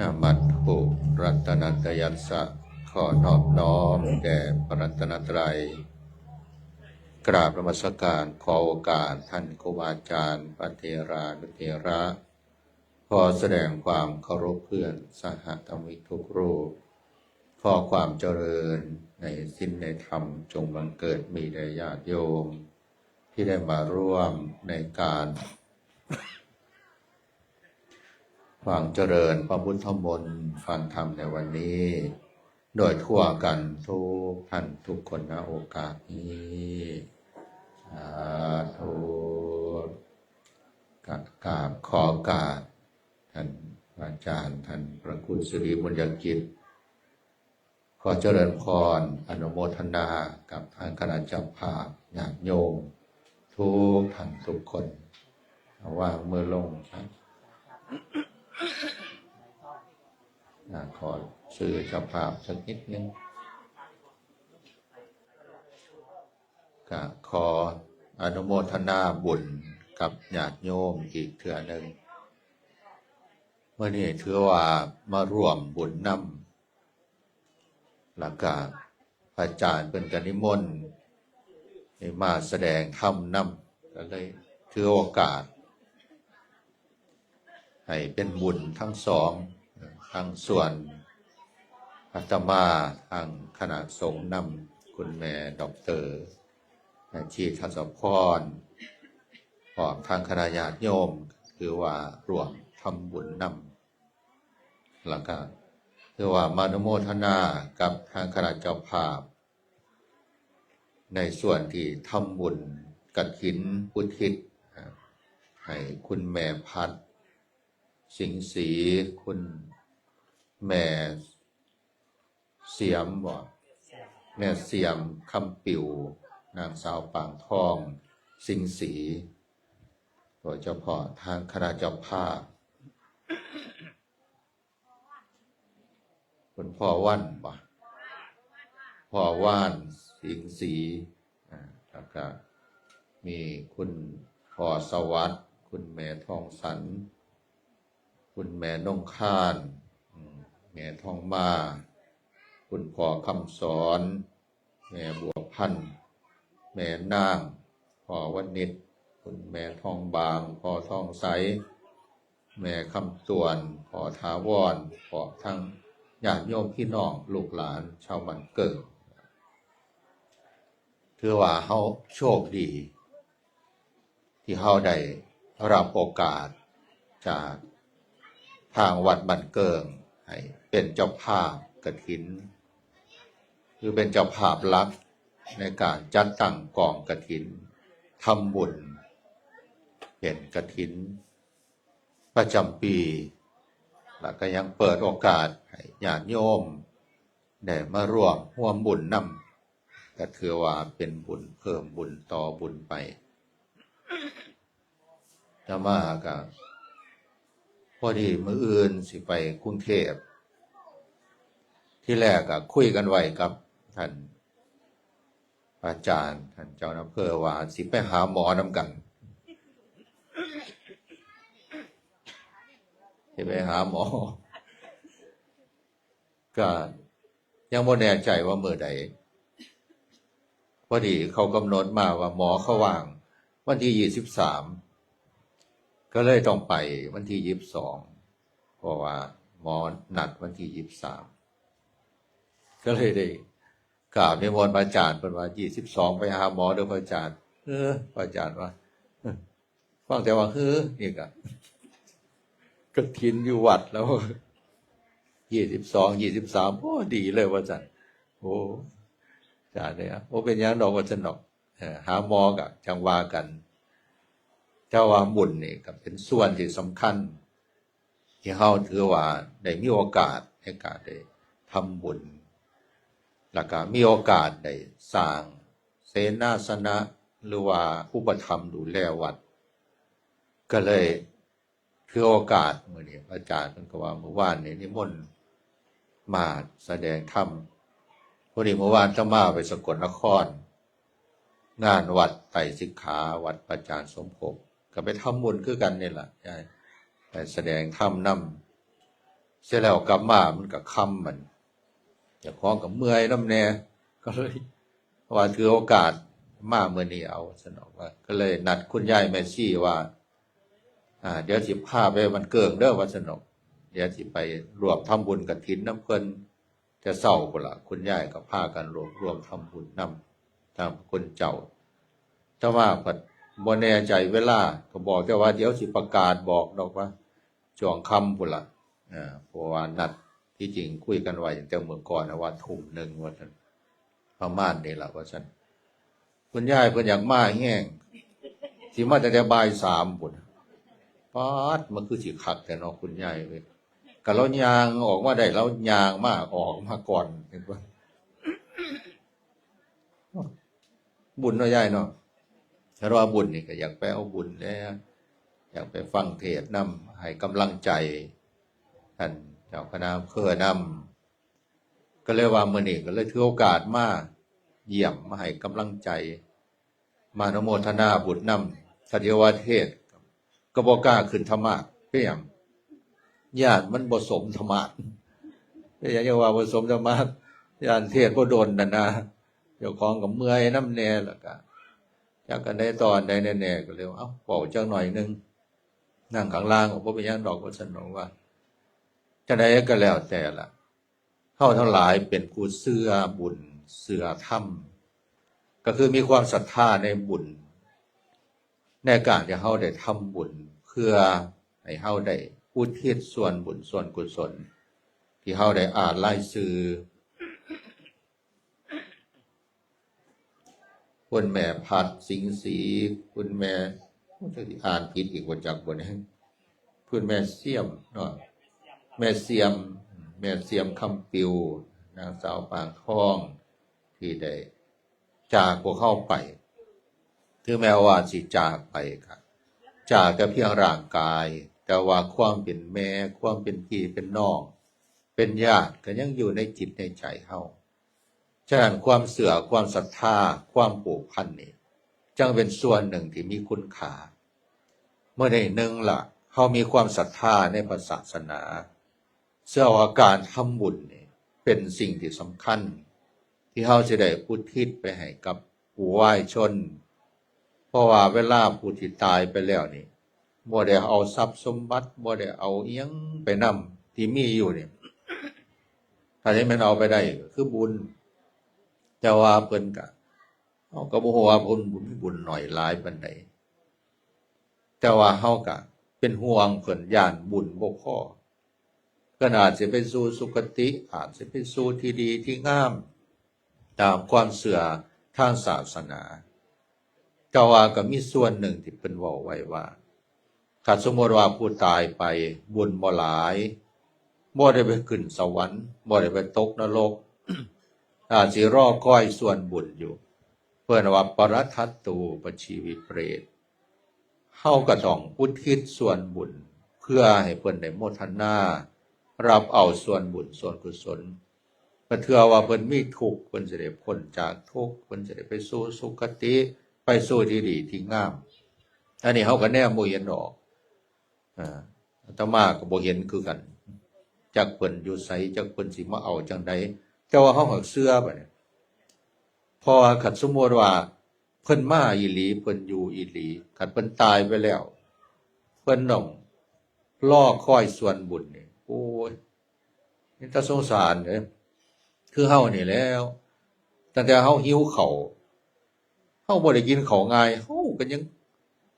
นามัตถุรัตนัตยัสสะขอนอบน้อมแด่พระรัตนตรัย กราบนมัสการขอโอกาสท่านครูบาอาจารย์พระเทรานุเทระ ขอแสดงความเคารพเพื่อนสหธรรมิกทุกรูป ขอความเจริญในสิ้นในธรรมจงบังเกิดมีแด่ญาติโยม ที่ได้มาร่วมในการ ฟังเจริญพระพุทธมนต์ฟังธรรมในวันนี้ โดยทั่วกันทุกท่านทุกคนณโอกาสนี้สาธุกราบขอโอกาสท่านอาจารย์ท่านพระคุณสิริบุญยกิจ ขอเจริญพรอนุโมทนากับทางคณะเจ้าภาพญาติโยม ทุกท่านทุกคน ว่างมือลงครับ ขอสื่อเจ้าภาพสักนิดนึงก็ขออนุโมทนาบุญกับญาติโยมอีกเถื่อหนึ่งเมื่อนี้ถือว่ามาร่วมบุญนำหลักการพระอาจารย์เป็นกันนิมนต์มาแสดงธรรมนำก็เลยถือโอกาส ให้เป็นบุญทั้งสองทั้งส่วนอาตมาทางคณะสงฆ์นำคุณแม่ดอกเตอร์ชีทัศพรพร้อมทางคณะญาติโยม คือว่ารวมทำบุญนำแล้วก็คือว่ามานุโมทนากับทางคณะเจ้าภาพ ในส่วนที่ทำบุญกัดหินพุทธิตให้คุณแม่พัด สิงห์ศรีคุณแม่เสียมบ่แม่เสียมคำปิวนางสาวปางทอง สิงห์ศรีโดยเฉพาะทางคณะเจ้าภาพคุณพ่อวันบ่พ่อว่านสิงห์ศรีอ่าแล้วก็มีคุณพ่อสวัสดิ์คุณแม่ทองสัน คุณแม่นงคานแม่ทองมา คุณพ่อคำสอน แม่บัวพันธ์แม่นางพ่อวันนิดคุณแม่ทองบางพ่อทองใส แม่คำตวนพ่อทาวรพ่อทั้งญาติโยมพี่น้องลูกหลานชาวมันเกิดถือว่าเฮาโชคดี ที่เฮาได้รับโอกาสจาก ทางวัดบันเกิงให้เป็นเจ้าภาพกระถิน คือเป็นเจ้าภาพลักในการจัดตั้งกองกระถินทำบุญเป็นกระถิน ประจำปี แล้วก็ยังเปิดโอกาสให้ญาติโยมได้มาร่วมร่วมบุญนำก็ถือว่าเป็นบุญเพิ่มบุญต่อบุญไปจะมากับ พอดีมืออื่นสิไปกรุงเทพที่แรกก็คุยกันไว้กับท่านอาจารย์ท่านเจ้าอำเภอว่าสิไปหาหมอนำกันสิไปหาหมอ ก็ยังไม่แน่ใจว่าเมื่อใดพอดีเขากำหนดมาว่าหมอเขาว่าง วันที่ยี่สิบสาม ก็เลยต้องไปวันที่ยี่สิบสองเพราะว่าหมอนัดวันที่ยี่สิบสามก็เลยได้กราบนิมนต์พระอาจารย์เป็นว่ายี่สิบสองไปหาหมอเด้อพระอาจารย์เออพระอาจารย์ว่าฟังแต่ว่าเฮ้อนี่ก็ก็ทินอยู่วัดแล้วยี่สิบสองยี่สิบสามโอ้ดีเลยว่าจารย์โอ้อาจารย์เนี่ยโอ้เป็นยังดอกว่าจะดอกหาหมอกับจังวากัน เจ้าว่าบุญนี่ก็เป็นส่วนที่สำคัญ ที่เฮาถือว่าได้มีโอกาสในการได้ทำบุญ แล้วก็มีโอกาสได้สร้างเสนาสนะหรือว่าอุปธรรมดูแลวัด ก็เลยคือโอกาสเมื่อนี้อาจารย์เพิ่นก็ว่าเมื่อวานนี้นิมนต์มาแสดงธรรมพอดีเมื่อวานจะมาไปสกลนคร งานวัดไตรสิกขาวัดประจานสมภพ ก็ไปทำบุญคือกันนี่แหละใช่ไปแสดงธรรมนเสร็จแล้วกลับมามันก็ค่ำมันเจะคล้องกับเมื่อยน้ำแน่ก็เลยว่าถือโอกาสมาเมื่อนี้เอาสนอกว่า ก็เลยนัดคุณยายแม่ชี่ว่า อ่า เดี๋ยวสิพาไปมันเกิงเด้อวัดสนอกเดี๋ยวสิไปรวมทำบุญกับทินน้ำเพิ่นจะเศร้าพุ่นละคุณยายก็พากันรวมรวมทำบุญนำตามคนเจ้าแต่ว่าปัด บ่แน่ใจเวลา ก็บอกแต่ว่าเดี๋ยวสิประกาศบอกดอกว่าช่วงคำพุ่นละอ่าเพราะว่านัดที่จริงคุยกันไว้ตั้งแต่เมื่อก่อนนะว่าทุ่มหนึ่งว่าซั่นประมาณนี้ล่ะว่าซั่นคุณยายเพิ่นอยากมาแห้งสิมาตั้งแต่บ่ายสามพุ่นปาดมันคือสิคักแต่นาะคุณยายเว้ยก็เรายางออกมาได้เรายางมากออกมาก่อนเห็นปะบุญเนาะยายเนาะ ถ้าว่าบุญนี่ก็อยากไปเอาบุญแล้วอยากไปฟังเทศน์นำให้กำลังใจท่านเจ้าคณะเพื่อนำก็เลยว่ามื่อนี้ก็เลยถือโอกาสมาเยี่ยมมาให้กำลังใจ มานโมทนาบุญนำสัตยวาเทศก็บอกกล้าขึ้นธรรมะเพียงญาติมันบสมธรรมะแต่อย่างว่าบสมธรรมะญาติเทศน์บ่โดนนะนะเจ้าของกับเมื่อยน้ำแน่แล้วก็ จากกันได้ตอนใดแน่ๆก็เลยว่าเอ้าเป่าจังหน่อยหนึงนั่งข้างล่างของพระเป็นยังดอกก็สนองว่าจะได้ก็แล้วแต่ละเท่าทั้งหลายเป็นผู้เสื้อบุญเสื้อธรรมก็คือมีความศรัทธาในบุญ ในการที่เฮาได้ทำบุญ เพื่อให้เฮาได้อุทิศส่วนบุญส่วนกุศล ที่เฮาได้อ่านไล่ซื้อ คุณแม่พัดสิงห์ศรีคุณแม่อ่านผิดอีกว่าจากบนนี้คุณแม่เสียมเนาะแม่เสียม แม่เสียมคำปิว นางสาวปางทอง ที่ได้จากพวกเข้าไปถึงแม้ว่าสิจากไปครับจากแต่เพียงร่างกาย แต่ว่าความเป็นแม่ ความเป็นพี่เป็นน้อง เป็นญาติก็ยังอยู่ในจิตในใจเฮา ฉะนั้นความเสื่อความศรัทธาความผูกพันนี่จึงเป็นส่วนหนึ่งที่มีคุณค่าเมื่อใดหนึ่งละ่ะเขามีความศรัทธาในพระศาสนาเสื่อว่าการทำบุญนี่เป็นสิ่งที่สำคัญ ที่เขาจะได้พุทิศไปให้กับผู้ไหว้ชน เพราะว่าเวลาผู้ที่ตายไปแล้วนี่บ่ได้เอาทรัพย์สมบัติบ่ได้เอาเอียงไปนำที่มีอยู่นี่ถ้าที่มันเอาไปได้คือบุญ แต่ว่าเพิ่นกะเขาก็บ่ฮู้ว่าเพิ่นบุญมีบุญหน่อยหลายปานใดแต่ว่าเฮากะ เป็นห่วงเพิ่นย่านบุญบ่พอก็อาจสิไปสู่สุคติ อาจสิไปสู่ที่ดีที่งาม ตามความเสื่อทางศาสนาแต่ว่าก็มีส่วนหนึ่งที่เพิ่นเว้าไว้ว่าถ้าสมมติว่าผู้ตายไปบุญบ่หลายบ่ได้ไปขึ้นสวรรค์บ่ได้ไปตกนรก อาสิรอก้อยส่วนบุญอยู่ เพื่อนว่าปรทัตตูปชีวิเปรตเฮาก็ต้องอุทิศส่วนบุญ เพื่อให้เพิ่อนได้โมทนารับเอาส่วนบุญส่วนกุศลเพื่อเทือว่าเพิ่อนมีทุกข์เพิ่อนจะได้พ้นจากทุกข์เพิ่อนจะได้ไปสู่สุคติไปสู่ที่ดีที่งามอันนี้เฮาก็แน่บ่เห็นดอกอ่าตมาก็บ่เห็นคือกันจักเพิ่นอยู่ไสจักเพิ่นสิมาเอาจังใด แต่ว่าเขาหักเสื้อไปเนี่ยพอขัดสมมติว่า เพิ่นมาอีหลี เพิ่นอยู่อีหลีขัดเพิ่นตายไปแล้ว เพิ่นต้องล่อคอยส่วนบุญเนี่ยโอ้ยนี่ตาสงสารเนี่ยคือเฮานี่แล้ว ตั้งแต่เฮาหิวเขาวเฮาบ่ได้กินเขาง่ายเฮาก็ยัง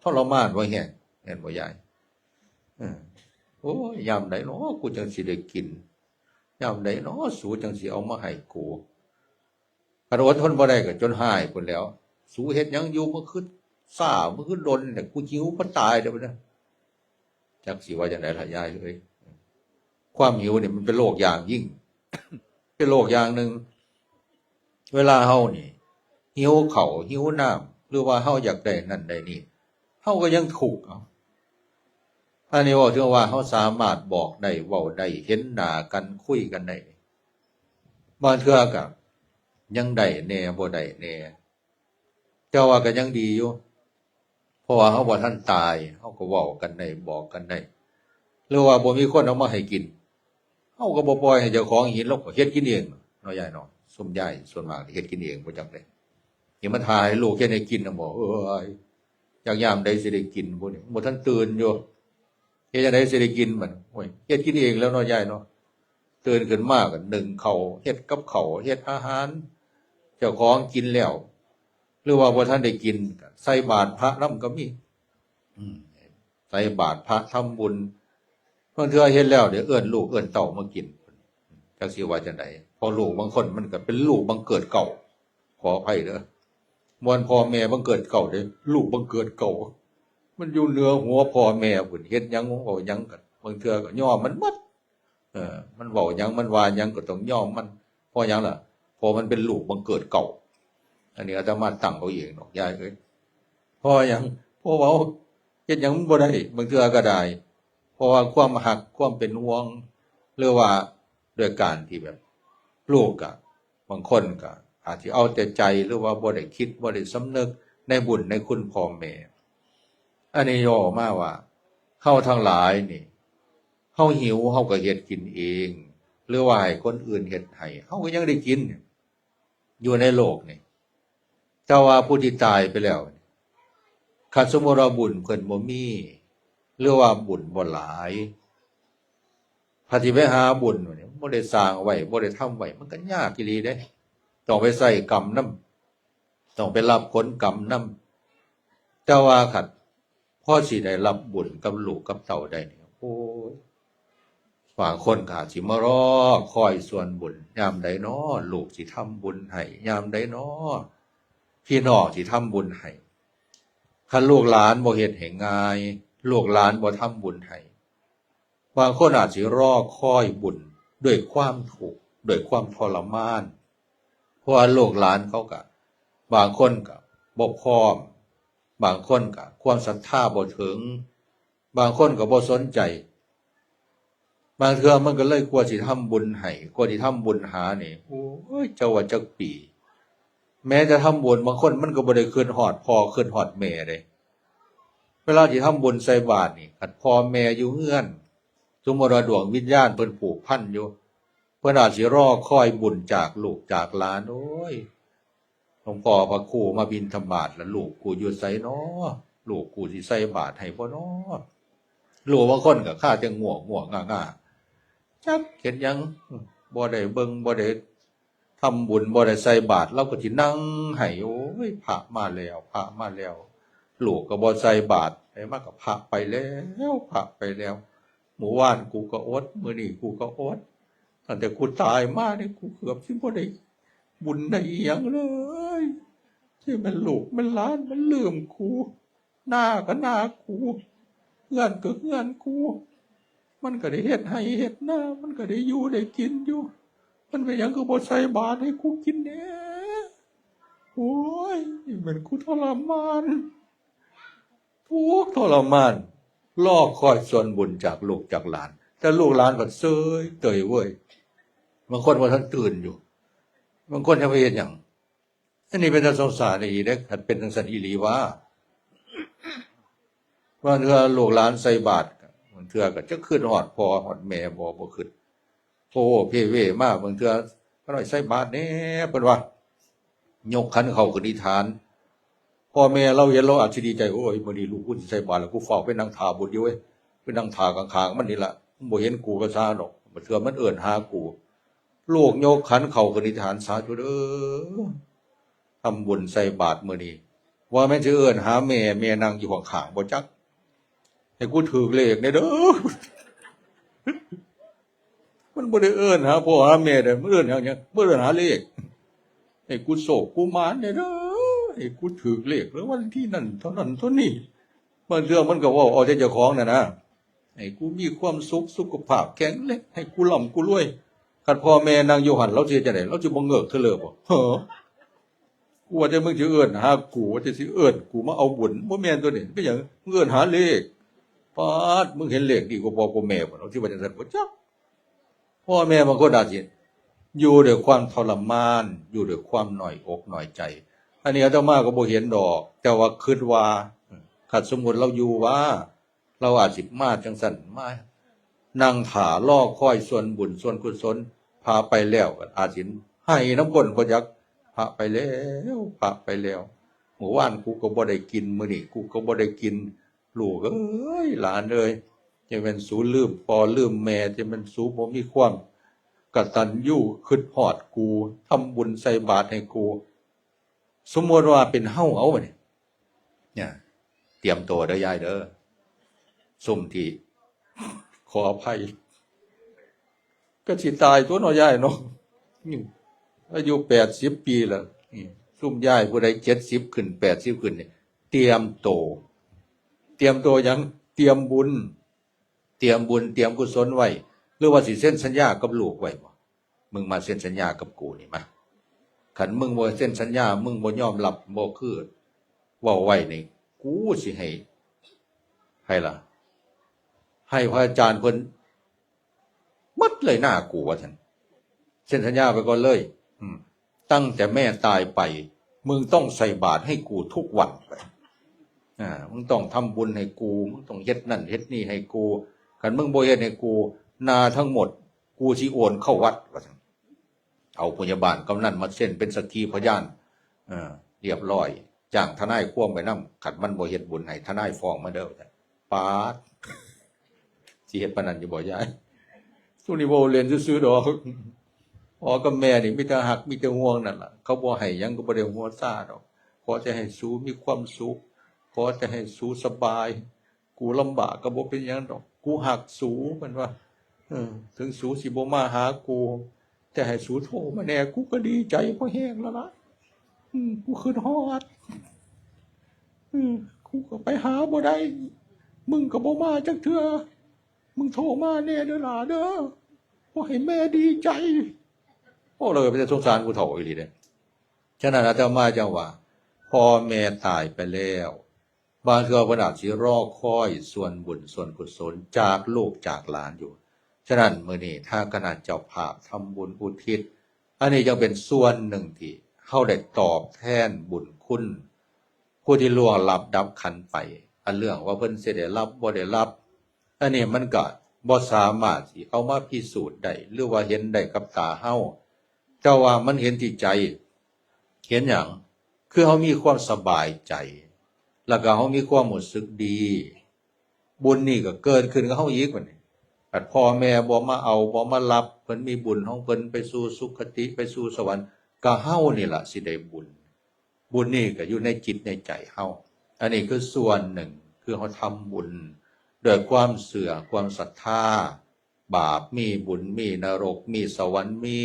ทรมานว่าแฮงเห็นบ่ยายเออโอ้ยยามใดเนาะกูจังสิได้กิน ยามใดเนาะสูจังสิเอามาให้กูกระโดทนบ่ได้ก็จนหายพุ่นแล้ว สูเฮ็ดยังอยู่มันคือซ่ามันคือดนแต่กูหิวมันตายเด้อบ่นะจักสิว่าจังไดล่ะยายเอ้ยความหิวเนี่ยมันเป็นโรคอย่างยิ่ง เป็นโรคอย่างหนึ่งเวลาเฮานี่ หิวเขาวหิวน้ำหรือว่าเฮาอยากได้นั่นได้นี่เฮาก็ยังถูกเอา อันนี้ว่าถึงว่าเขาสามารถบอกได้ว้าได้เห็นหน้ากันคุยกันได้บางเทื่อกับยังได้แน่บ่ได้แน่แต่ว่าก็ยังดีอยู่เพราะว่าเขาบ่ท่านตายเขาก็ว้ากันได้บอกกันได้หรือว่าบ่มีคนเอามาให้กินเฮาก็บ่ปล่อยให้เจ้าของห็นเราก็เฮ็ดกินเองนาะยายเนาะสมยายส่วนมากเฮ็ดกินเองบ่จักได๋เห็นมันทายลูกเฮ็ดให้กินนะบ่เอ้ยอยากยามใดสิได้กินบ่นี่บ่ทันตื่นอยู่ เฮ็ดจังได๋สิได้กินมันโอ้ยเฮ็ดกินเองแล้วเนาะยายเนาะตื่นขึ้นมาก็นึ่งข้าวเฮ็ดกับข้าวเฮ็ดอาหาร เจ้าของกินแล้ว หรือว่าบ่ทันได้กินก็ใส่บาตรพระนำก็มีอืมใส่บาตรพระทำบุญบางเทื่อเฮ็ดแล้วเดี๋ยวเอื้อนลูกเอื้อนเต่ามากินจักสิว่าจังไดพอลูกบางคนมันก็เป็นลูกบังเกิดเก่า ขออภัยเด้อมวนพ่อแม่บังเกิดเก่าเด้อลูกบังเกิดเก่า มันอยู่เหนือหัวพ่อแม่พุ่นเฮ็ดยังเว้ายังกันบางเทื่อก็ยอมันหมดเออ มันเว้ายังมันว่ายังก็ต้องยอมมันเพราะยังล่ะเพอมันเป็นลูกบังเกิดเก่า อันนี้อาตมาตั้งเอาเองดอกยายเอ้ยเพราะยังเพราะเว้าเฮ็ดยังบ่ได้บางเทื่อก็ได้เพราะว่าความหักความเป็นห่วงหรือว่าด้วยการที่แบบลูกอะบางคนก็อาจสิเอาแต่ใจหรือว่าบ่ได้คิดบ่ได้สำนึกในบุญในคุณพ่อแม่ อันนี้ย่อมาว่าเฮาทั้งหลายนี่เฮาหิวเฮาก็เฮ็ดกินเอง หรือว่าให้คนอื่นเฮ็ดให้เฮาก็ยังได้กิน อยู่ในโลกนี่แต่ว่าผู้ที่ตายไปแล้วขัดสมมุติว่าบุญเพิ่นบ่มีหรือว่าบุญบ่หลายพาธิไปหาบุญเนี่ยบ่ได้สร้างไว้บ่ได้ทำไว้มันก็ยากอีหลีเด้ ต้องไปใส่กรรมนํต้องไปรับผลกรรมนํแต่ว่าขัด พ่อสิได้รับบุญกับลูกกับเต่าได้เนี่ยโอ้ยบางคนกาสิมารอคอยส่วนบุญยามใดน้อลูกสิทำบุญให้ยามใดน้อพี่น้องสิทำบุญให้คันลูกหลานบ่เฮ็ดให้ง่ายลูกหลานบ่ทำบุญให้บางคนอาจสิรอคอยบุญด้วยความทุกด้วยความทรมาน เพราะลูกหลานเขาก็บางคนก็บ่พร้อม บางคนก็ความศรัทธาบ่ถึง บางคนก็บ่สนใจ บางเทื่อมันก็เลยกลัวสิทำบุญให้กลัวสิทำบุญหาเนี่ยโอ้ยเจ้าว่าจักปี แม้จะทำบุญบางคนมันก็บ่ได้คืนหอดพ่อคืนหอดแม่เลยเวลาที่ทำบุญใส่บาตรนี่ขัดพ่อแม่อยู่เฮือนสมมติว่าดวงวิญญาณเพิ่นผูกพันอยู่เพิ่นอาจสิรอคอยบุญจากลูกจากหลานโอ้ย ลวงพ่อพระครูมาบินธบาตแล้วลูกกูอยู่ไสน้อลูกกูสิใส่บาตรให้บ่อน้อลูกบาคนก็ฆ่าจังง่วงง่วงง่าง่าจักเห็นยังบ่ได้เบิ่งบ่ได้ทำบุญบ่ได้ใส่บาตรเราก็สินั่งให้โอ้ยพระมาแล้วพระมาแล้วลูกก็บ่ใส่บาตรไอ้มากับพระไปแล้วพระไปแล้ว หมู่ว่านกูก็อดมือนี้กูก็อดตั้งแต่กูตายมาเนี่ยกูเกือบสิบ่ได้บุญได้ยังเลย ที่มันลูกมันหล้านมันลืมกูหน้าก็หน้ากูเงื่อนก็เงื่อนกูมันก็ได้เฮ็ดให้เฮ็ดหน้า มันก็ได้อยู่ได้กินอยู่ มันเป็นหยังคือบ่ใส่บาตรให้กูกินแหน่ยโอ้ยนี่มันกูทรมานทุกทรมานล่อคอยส่วนบุญจากลูกจากหลาน แต่ลูกหลานก็เซยเตยเว้ยบางคนว่าท่านตื่นอยู่ บางคนจะไปเห็นอย่าง นนี้เป็นทางสงสารอีเด็กหัดเป็นทางสันอีหลีว่าว่าเธอลูกหลานใส่บาตรบางเทือก็จะขึ้นหอดพอหอดแม่บอบ่ขึ้นโอ้เพเวมากบางเทือก็หน่อยใส่บาตรแน่ยเพิ่นว่ายกขันเขาขึ้นนิทานพ่อแม่เราเห็นเราอาจจะดีใจโอ้ยมื้อนี้ลูกกูสิใส่บาตรแล้วกูฝ้าไปนั่งทาบุญอยู่เว้ยไปนั่งทาข้างๆมันนี่ละบ่เห็นกูก็ซาดอกบ่เทื่อมันเอิ้นหากู ลูกโยกขันเขาขึ้นนิทานสาธุเด้อ ทำบุญใส่บาตรมื้อนี้ว่าแม่นสิเอิ้นหาแม่แม่นั่งอยู่ข้างๆบ่จักให้กูถือเลขแน่เด้อมันบ่ได้เอิ้นหาพ่อหาแม่เด้อมันเอิ้นหาหยังบ่เอิ้นหาเลขให้กูโศกกูหมานเนี่ยเด้อให้กูถือเลขแล้ววันที่นั่นเท่านั้นเท่านี้มันเรื่องมันก็ว่าเอาแต่เจ้าของน่ะนะให้กูมีความสุขสุขภาพแข็งแรงให้กูร่ำกูรวยคันพ่อแม่นางอยู่หันเราสิจะได้เราสิบ่เงิกเธอเลยบ่เฮ้อ กูว่าจะมึงสิเอิ้นหากูว่าจะสิเอิ้นกูมาเอาบุญบ่แม่นตัวนี้เป็นหยังมึงเอิ้นหาเลขปาดมึงเห็นเลขดีกว่าพ่อกว่าแม่บ่เราที่ว่าจังซั่นบ่จักพ่อแม่บางคนอาจสิอยู่ด้วยความทรมาน อยู่ด้วยความหน่อยอกหน่อยใจ อันนี้อาตมาก็บ่เห็นดอก แต่ว่าคิดว่าขัดสมมุติเราอยู่ว่า เราอาจสิมาจังสันมานั่งถาล่อคอยส่วนบุญส่วนกุศลพาไปแล้วก็อาจิให้น้ำกลบ่ยัก พาไปแล้วพาไปแล้วหมู่ว่านกูก็บ่ได้กินมื้อนี้กูก็บ่ได้กินลูกเอ้ยหลานเอ้ยจะเป็นสูลืมปอลืมแม่จะเป็นสูบ่มีความกตัญญูคิดฮอดกูทำบุญใส่บาตรให้กูสมมติว่าเป็นเฮ้าเอาบัดนี้เนี่ยเตรียมตัวเด้อยายเด้อสุ่มที่ขออภัยก็สิตายตัวน้อยยายเนาะ อายุแปดสิบปีแล้วนี่ซุ่มย่ายผู้ใดเจ็ดสิบขึ้นแปดสิบขึ้นเนี่ยเตรียมโต เตรียมโตยังเตรียมบุญ เตรียมบุญ เตรียมกุศลไว้หรือว่าสิเส้นสัญญากับลูกไว้บ่มึงมาเส้นสัญญากับกูนี่มาขันมึงบ่เส้นสัญญา มึงบ่ยอมรับบ่คือว่าไว้นี่กูสิให้ให้ล่ะ ให้พระอาจารย์เพิ่นมัดเลยหน้ากูว่าท่านเส้นสัญญาไปก่อนเลย ตั้งแต่แม่ตายไป มึงต้องใส่บาตรให้กูทุกวันไปมึงต้องทำบุญให้กู มึงต้องเฮ็ดนั่นเฮ็ดนี่ให้กูกันมึงบ่เฮ็ดให้กู นาทั้งหมด กูสิโอนเข้าวัดเอาพยาบาลกำนันมาเส้นเป็นสักขีพยานเรียบร้อยจ้างทนายควงไปนำขัดมันบ่เฮ็ดบุญให้ทนายฟ้องมาเด้อว่าซั่นปาดสิเฮ็ดปนันอยู่บ่ยายสุนี่บ่เรียนซื่อๆดอก พ่อกับแม่นี่มีแต่หักมีแต่ห่วงนั่นล่ะ เขาบ่ให้ยังก็บ่ได้หัวซ่าดอกขอจะให้สูมีความสุขขอจะให้สูสบาย กูลำบากก็บ่เป็นยังดอก กูหักสูมันว่าเออถึงสูสิบ่มาหากู แต่ให้สูโทรมาแน่กูก็ดีใจพอแห้งแล้วล่ะกูขึ้นฮอดอืมกูก็ไปหาบ่ได้ มึงก็บ่มาจักเทื่อมึงโทรมาแน่เด้อหล่ะเด้อว่าให้แม่ดีใจ โอ้เลยไปจะสงสารกูเถ่าอีหลีเด้ฉะนั้นอาตมาจังว่าพ่อแม่ตายไปแล้ว บางเทื่อเพนอาจสิรอคอยส่วนบุญส่วนกุศลจากลูกจากหลานอยู่ ฉะนั้นมื้อนี้ถ้าคณะเจ้าภาพทำบุญอุทิศ อันนี้ยังเป็นส่วนหนึ่งที่เฮาได้ตอบแทนบุญคุณ ผู้ที่ล่วงลับดับขันไป อันเรื่องว่าเพิ่นสิได้รับบ่ได้รับ อันนี้มันก็บ่สามารถที่เอามาพิสูจน์ได้หรือว่าเห็นได้กับตาเฮา แต่ว่ามันเห็นที่ใจ เห็นอย่างคือเฮามีความสบายใจ แล้วก็เฮามีความรู้สึกดี บุญนี่ก็เกิดขึ้นกับเฮาอีกบัดนี้แต่พ่อแม่บ่มาเอาบ่มารับเพิ่นมีบุญของเพิ่นไปสู่สุคติไปสู่สวรรค์ก็เฮานี่ล่ะสิได้บุญ บุญนี่ก็อยู่ในจิตในใจเฮาอันนี้คือส่วนหนึ่งคือเขาทำบุญด้วยความเสื่อความศรัทธา บาปมีบุญมีนรกมีสวรรค์มี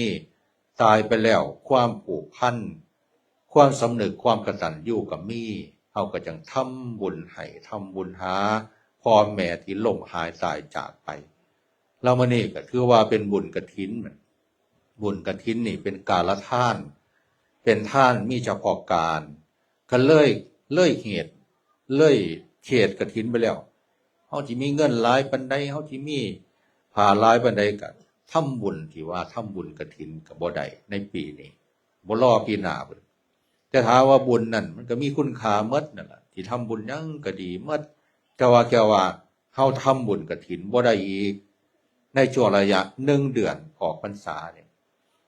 ตายไปแล้วความผูกพันความสำนึกความกระตัญญูกับมีเขาก็จังทำบุญให้ทำบุญหาพ่อแม่ที่ล่มหายตายจากไปแล้วมันนี่ก็ถือว่าเป็นบุญกระถินเหมือนบุญกระถินนี่เป็นการละท่าน เป็นท่านมีเฉพาะการก็เลยเลยเหตุเลยเขตกระถินไปแล้วเฮาที่มีเงินหลายปันใดเฮาที่มีผ่าหลายปันใดก็ ทำบุญที่ว่าทำบุญกระถินกับบ่ได้ในปีนี้บ่รอปีหน้าพุ่นแต่ถามว่าบุญนั่นมันก็มีคุณค่าหมดนั่นล่ะที่ทำบุญยังก็ดีหมดแต่ว่าแกว่าเฮาทำบุญกระถินบ่ได้อีก ในช่วงระยะหนึ่งเดือนออกพรรษาเนี่ย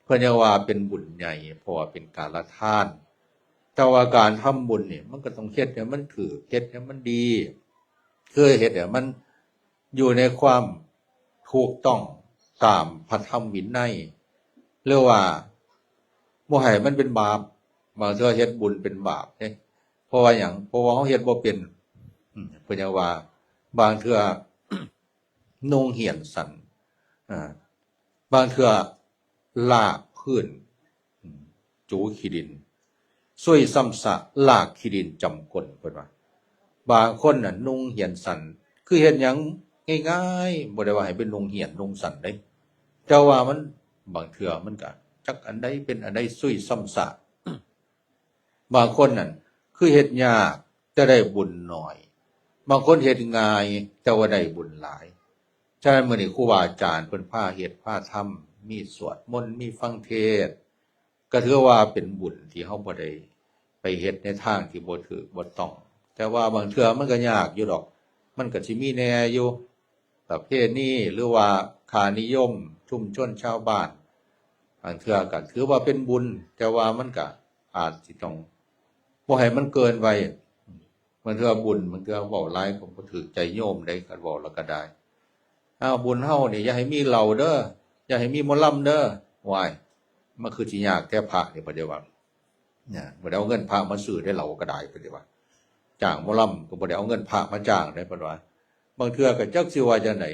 เพื่อนว่าเป็นบุญใหญ่เพราะว่าเป็นการละทาน แต่ว่าการทำบุญเนี่ยมันก็ต้องเฮ็ดเนี่ยมันถือเฮ็ดเนี่ยมันดี เคยเฮ็ดเนี่ยมันอยู่ในความถูกต้อง ตามพระธรรมวินัยเรียกว่าบ่ให้มันเป็นบาปบางเทื่อเฮ็ดบุญเป็นบาปเนี่ยเพราะว่าอย่างเพราะว่าเขาเฮ็ดบ่เป็นเพื่อนว่า บางเทื่อนงเหียนสันบางเทื่อลากพื้น จูขีดินช่วยซ้ำสะลากขีดินจำกลเพิ่นว่าบางคนน่ะนุ่งเหียนสัน คือเห็นอย่าง ง่ายๆบ่ได้ว่าให้เป็นนุ่งเหียนนุ่งสันได้แต่ว่ามันบางเทื่อมันก็จักอันใดเป็นอันใดซุยซ้ำสะบางคนนั่นคือเฮ็ดยากแต่ได้บุญหน่อย บางคนเฮ็ดง่ายแต่ว่าได้บุญหลายฉะนั้นมื้อนี้ครูบาอาจารย์เพิ่นพาเฮ็ดพาทำมีสวดมนต์มีฟังเทศก็ถือว่าเป็นบุญที่เฮาบ่ได้ไปเฮ็ดในทางที่บ่ถูกบ่ต้อง แต่ว่าบางเทื่อมันก็ยากอยู่ดอก มันก็สิมีแน่อยู่ ประเภทนี้หรือว่าคานิยม ชุมชนชาวบ้านอันเทื่อก็ถือว่าเป็นบุญ แต่ว่ามันก็อาจสิต้องบ่ให้มันเกินไปมันเทื่อบุญมันเทื่อเว้าหลายผมก็ถือใจโยมได้ก็เว้าแล้วก็ได้อ้าวบุญเฮานี่อย่าให้มีเหล้าเด้ออย่าให้มีมอลำเด้อวายมันคือสิยากแท้พระเนี่บ่ได้ว่าเนี่ยบ่ได้เอาเงินพระมาซื้อได้เหล้าก็ได้บ่ได้ว่าจ้างมอลำก็บ่ได้เอาเงินพระมาจ้างได้ปะวะ บางเทื่อก็จักสิว่าจะไหน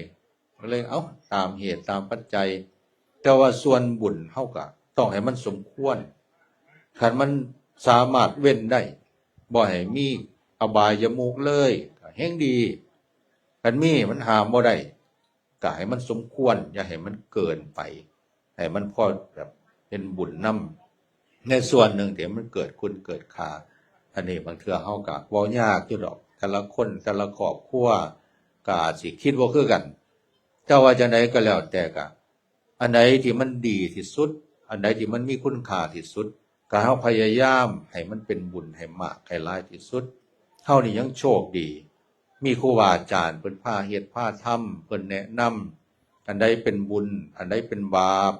เลยเอาตามเหตุตามปัจจัย แต่ว่าส่วนบุญเฮาก็ต้องให้มันสมควรคันมันสามารถเว้นได้บ่ให้มีอบายยมุกเลยก็แฮงดีคันมีมันหามบ่ได้ก็ให้มันสมควร อย่าให้มันเกินไป ให้มันพอแบบเป็นบุญนำในส่วนหนึ่งที่มันเกิดคุณเกิดคาอันนี้บางเทื่อเฮากะเว้ายากอยู่ดอกแต่ละคนแต่ละครอบครัว ก็อาจสิคิดบ่าคือกันแต่ว่าจังไดก็แล้วแต่กะอันไหนที่มันดีที่สุด อันไหนที่มันมีคุณค่าที่สุดก็เฮาพยายามให้มันเป็นบุญให้มากให้หลายที่สุดเฮานี่ยังโชคดี มีครูบาอาจารย์เพิ่นพาเฮ็ดพาทำเพิ่นแนะนำอันใดเป็นบุญ อันใดเป็นบาป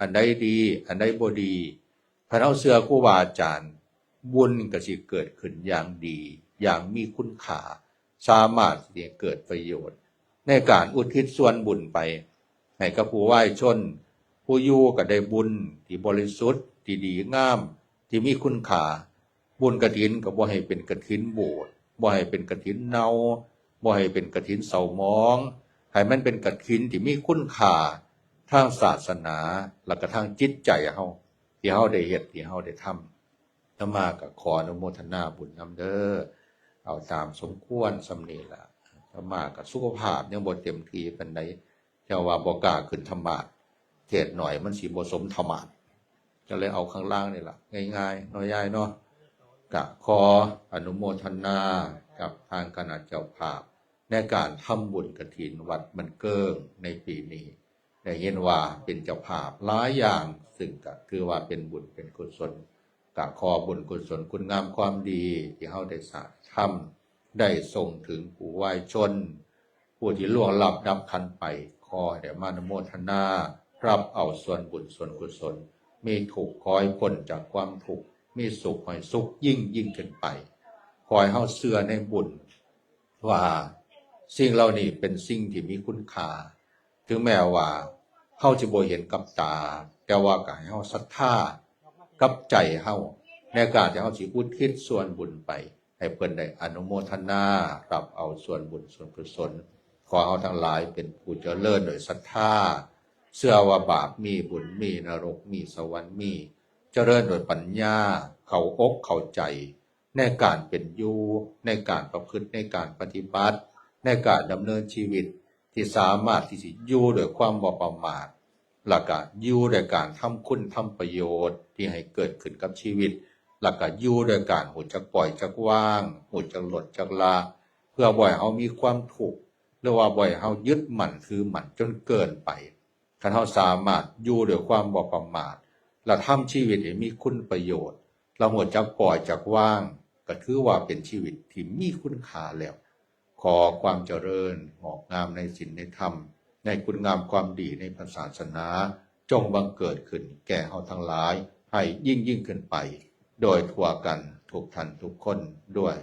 อันใดดี อันใดบ่ดีถ้าเฮาเชื่อครูบาอาจารย์ บุญก็สิเกิดขึ้นอย่างดี อย่างมีคุณค่า สามารถที่จะเกิดประโยชน์ ในการอุทิศส่วนบุญไป ให้กับผู้ไหว้ชน ผู้อยู่ก็ได้บุญที่บริสุทธิ์ที่ดีงาม ที่มีคุณค่าบุญกระถินก็บ่ให้เป็นกระถินโบสถ์บ่ให้เป็นกระถินเนาบ่ให้เป็นกระถินเสาหมองให้มันเป็นกระถินที่มีคุณค่าทางศาสนาแล้วก็ทางจิตใจเฮาที่เฮาได้เฮ็ดที่เฮาได้ทำธรรมากับขออนุโมทนาบุญนำเด้อ เอาตามสมควรสำนีละธรรมากับสุขภาพยังบ่เต็มที่ปานใดเจ้าว่าบ่กล้าขึ้นธรรมะเทศหน่อยมันสิบ่สมธรรมะก็เลยเอาข้างล่างนี่ละง่ายๆน้อยใหญ่เนาะกะขออนุโมทนากับทางคณะเจ้าภาพ ในการทำบุญกฐินวัดมันเกิงในปีนี้ได้เห็นว่าเป็นเจ้าภาพหลายอย่าง ซึ่งก็คือว่าเป็นบุญเป็นกุศล กะขอบุญกุศลคุณงามความดี ที่เฮาได้สร้างทำได้ส่งถึงผู้วายชน ผู้ที่ล่วงลับดับคันไปขอให้ได้มานโมทนารับเอาส่วนบุญส่วนกุศล มีถูกคอยพ้นจากความทุกมีสุขคอยสุขยิ่งยิ่งขึ้นไป คอยเฮาเสื่อในบุญ ว่าสิ่งเหล่านี้เป็นสิ่งที่มีคุณค่า ถึงแม้ว่าเฮาจะบ่เห็นกับตา แต่ว่าก็ให้เฮาศรัทธา กับใจเฮาในการที่เฮาสิอุทิศส่วนบุญไป ให้เพิ่นได้อนุโมทนารับเอาส่วนบุญส่วนกุศลขอเฮาทั้งหลายเป็นผู้เจริญโดยศรัทธาเชื่อว่าบาปมีบุญมีนรกมีสวรรค์มี เจริญโดยปัญญา เขาอกเข้าใจ ในการเป็นอยู่ในการประพฤติในการปฏิบัติ ในการดำเนินชีวิตที่สามารถที่จะอยู่โดยความบ่ประมาท หลักการอยู่โดยการทำคุณทำประโยชน์ที่ให้เกิดขึ้นกับชีวิต หลักการอยู่โดยการหูจักปล่อยจักว่างหูจักหลดจักลา เพื่อบ่อยเฮามีความถูกหรือว่าบ่อยเฮายึดมั่นถือมั่นจนเกินไปคันเฮาสามารถอยู่โดยความบ่ประมาทและทำชีวิตให้มีคุณประโยชน์เราหัวจักปล่อยจักว่าง ก็ถือว่าเป็นชีวิตที่มีคุณค่าแล้ว ขอความเจริญงอกงามในศีลในธรรม ในคุณงามความดีในพระศาสนา จงบังเกิดขึ้นแก่เฮาทั้งหลาย ให้ยิ่งยิ่งขึ้นไป โดยทั่วกันทุกท่านทุกคนด้วย